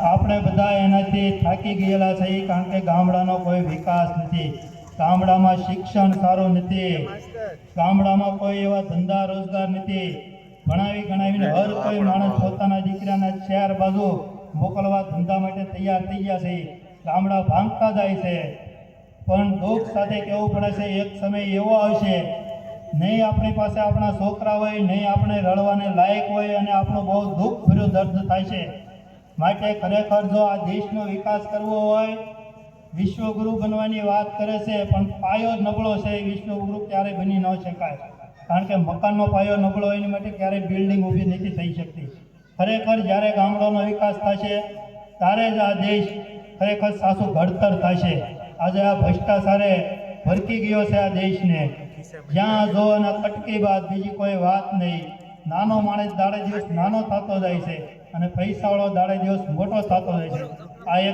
આપણે બધા એનાથી થાકી ગયેલા છે કારણ કે ગામડાનો કોઈ વિકાસ નથી. ગામડામાં શિક્ષણ સારું નથી. ગામડામાં કોઈ એવા ધંધા રોજગાર નથી. ભણાવી ગણાવીને હર કોઈ માણસ પોતાના દીકરાના શહેર બાજુ મોકલવા ધંધા માટે તૈયાર થઈ ગયા છે. ગામડા ભાંગતા જાય છે. પણ દુઃખ સાથે કહેવું પડે છે, એક સમય એવો આવશે. નહીં આપણી પાસે આપણા છોકરા હોય, નહીં આપણે રડવાને લાયક હોય અને આપણું બહુ દુઃખ ભર્યું દર્દ થાય છે. માટે ખરેખર જો આ દેશનો વિકાસ કરવો હોય, વિશ્વગુરુ બનવાની વાત કરે છે, પણ પાયો નબળો છે, એ વિશ્વગુરુ ક્યારેય બની ન શકાય. કારણ કે મકાનનો પાયો નબળો એની માટે ક્યારેય બિલ્ડિંગ ઊભી નથી થઈ શકતી. ખરેખર જ્યારે ગામડાનો વિકાસ થશે, ત્યારે જ આ દેશ ખરેખર સાસુ ઘડતર થશે. આજે આ ભ્રષ્ટાચારે ભરકી ગયો છે આ દેશને. જ્યાં જો અને કટકી બાદ બીજી કોઈ વાત નહીં. નાનો માણસ દાડે દિવસ નાનો થતો જાય છે અને પૈસાવાળો દાડે દિવસ મોટો થતો જાય છે. આ એક